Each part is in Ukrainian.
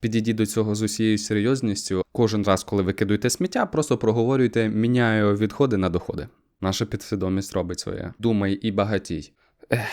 Підійдіть до цього з усією серйозністю. Кожен раз, коли ви кидуєте сміття, просто проговорюйте міняю відходи на доходи. Наша підсвідомість робить своє. Думай і багатій. Ех.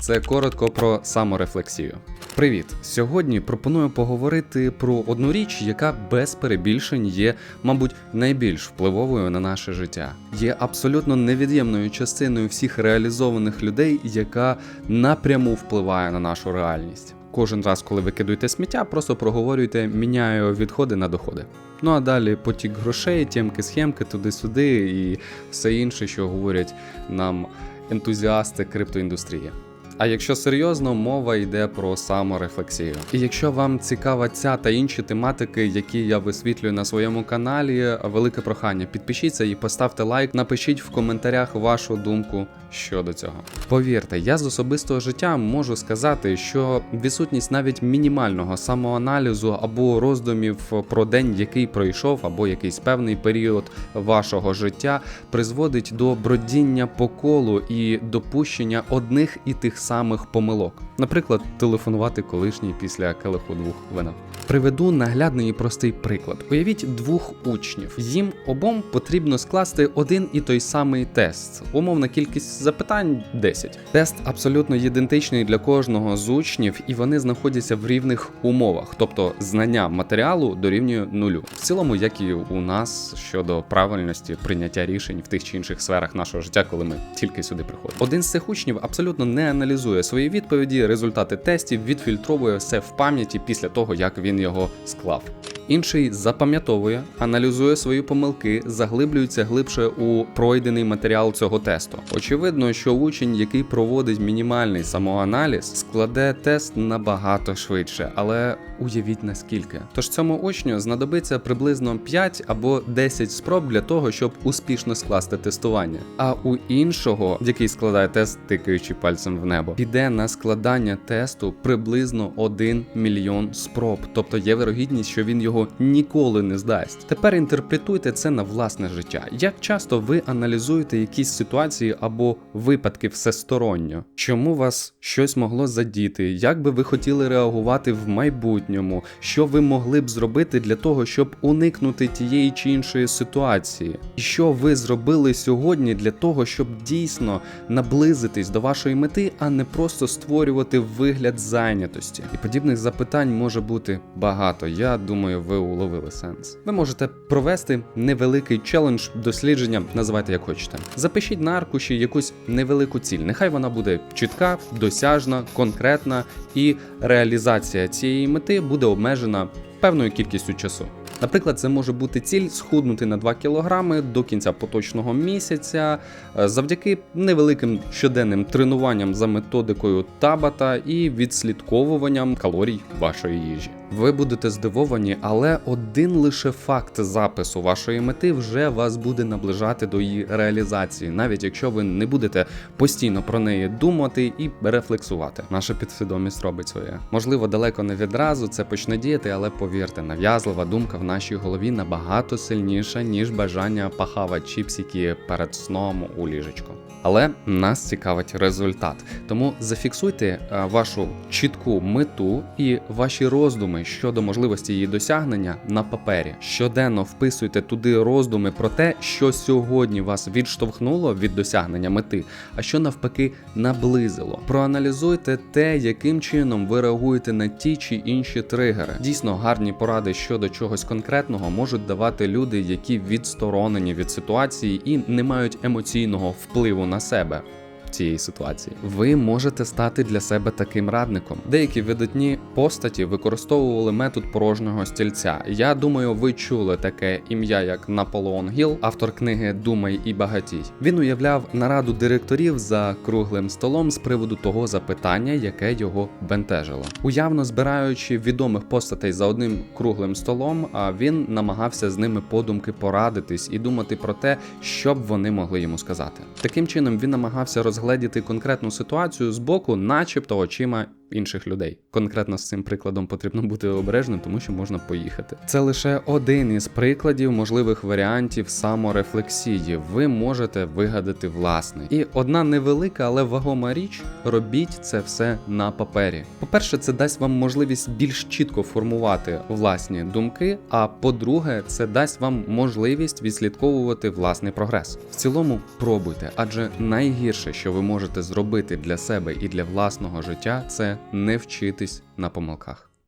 Це коротко про саморефлексію. Привіт! Сьогодні пропоную поговорити про одну річ, яка без перебільшень є, мабуть, найбільш впливовою на наше життя. Є абсолютно невід'ємною частиною всіх реалізованих людей, яка напряму впливає на нашу реальність. Кожен раз, коли ви кидуєте сміття, просто проговорюйте міняю відходи на доходи. Ну а далі потік грошей, тємки, схемки, туди-сюди і все інше, що говорять нам ентузіасти криптоіндустрії. А якщо серйозно, мова йде про саморефлексію. І якщо вам цікава ця та інші тематики, які я висвітлюю на своєму каналі, велике прохання, підпишіться і поставте лайк, напишіть в коментарях вашу думку щодо цього. Повірте, я з особистого життя можу сказати, що відсутність навіть мінімального самоаналізу або роздумів про день, який пройшов, або якийсь певний період вашого життя, призводить до бродіння по колу і допущення одних і тих самих помилок. Наприклад, телефонувати колишній після келиху двох вина. Приведу наглядний і простий приклад. Уявіть двох учнів. Їм обом потрібно скласти один і той самий тест. Умовна кількість запитань 10. Тест абсолютно ідентичний для кожного з учнів, і вони знаходяться в рівних умовах, тобто знання матеріалу дорівнює нулю. В цілому, як і у нас щодо правильності прийняття рішень в тих чи інших сферах нашого життя, коли ми тільки сюди приходимо. Один з цих учнів абсолютно не аналізує свої відповіді, результати тестів, відфільтровує все в пам'яті після того, як він його склав. Інший запам'ятовує, аналізує свої помилки, заглиблюється глибше у пройдений матеріал цього тесту. Очевидно, що учень, який проводить мінімальний самоаналіз, складе тест набагато швидше, але уявіть наскільки. Тож цьому учню знадобиться приблизно 5 або 10 спроб для того, щоб успішно скласти тестування. А у іншого, який складає тест, тикаючи пальцем в небо, піде на складання тесту приблизно 1 мільйон спроб. Тобто є вирогідність, що він його ніколи не здасть. Тепер інтерпретуйте це на власне життя. Як часто ви аналізуєте якісь ситуації або випадки всесторонньо? Чому вас щось могло задіти? Як би ви хотіли реагувати в майбутньому? Що ви могли б зробити для того, щоб уникнути тієї чи іншої ситуації? І що ви зробили сьогодні для того, щоб дійсно наблизитись до вашої мети, а не просто створювати вигляд зайнятості? І подібних запитань може бути багато. Я думаю, ви уловили сенс. Ви можете провести невеликий челендж дослідження, називайте як хочете. Запишіть на аркуші якусь невелику ціль. Нехай вона буде чітка, досяжна, конкретна, і реалізація цієї мети буде обмежена певною кількістю часу. Наприклад, це може бути ціль схуднути на 2 кг до кінця поточного місяця е, завдяки невеликим щоденним тренуванням за методикою табата і відслідковуванням калорій вашої їжі. Ви будете здивовані, але один лише факт запису вашої мети вже вас буде наближати до її реалізації, навіть якщо ви не будете постійно про неї думати і рефлексувати. Наша підсвідомість робить своє. Можливо, далеко не відразу це почне діяти, але повірте, нав'язлива думка в нашій голові набагато сильніша, ніж бажання пахавати чіпсики перед сном у ліжечку. Але нас цікавить результат. Тому зафіксуйте е, вашу чітку мету і ваші роздуми щодо можливості її досягнення на папері. Щоденно вписуйте туди роздуми про те, що сьогодні вас відштовхнуло від досягнення мети, а що навпаки наблизило. Проаналізуйте те, яким чином ви реагуєте на ті чи інші тригери. Дійсно, гарні поради щодо чогось конкретного можуть давати люди, які відсторонені від ситуації і не мають емоційного впливу на себе. Цієї ситуації ви можете стати для себе таким радником. Деякі видатні постаті використовували метод порожнього стільця. Я думаю, ви чули таке ім'я, як Наполеон Гіл, автор книги Думай і багатій. Він уявляв нараду директорів за круглим столом з приводу того запитання, яке його бентежило. Уявно збираючи відомих постатей за одним круглим столом, а він намагався з ними подумки порадитись і думати про те, що б вони могли йому сказати. Таким чином він намагався розгледіти конкретну ситуацію з боку, начебто очима інших людей. Конкретно з цим прикладом потрібно бути обережним, тому що можна поїхати. Це лише один із прикладів можливих варіантів саморефлексії. Ви можете вигадати власний. І одна невелика, але вагома річ: робіть це все на папері. По-перше, це дасть вам можливість більш чітко формувати власні думки. А по-друге, це дасть вам можливість відслідковувати власний прогрес. В цілому пробуйте, адже найгірше, що ви можете зробити для себе і для власного життя, це не вчитись на помилках.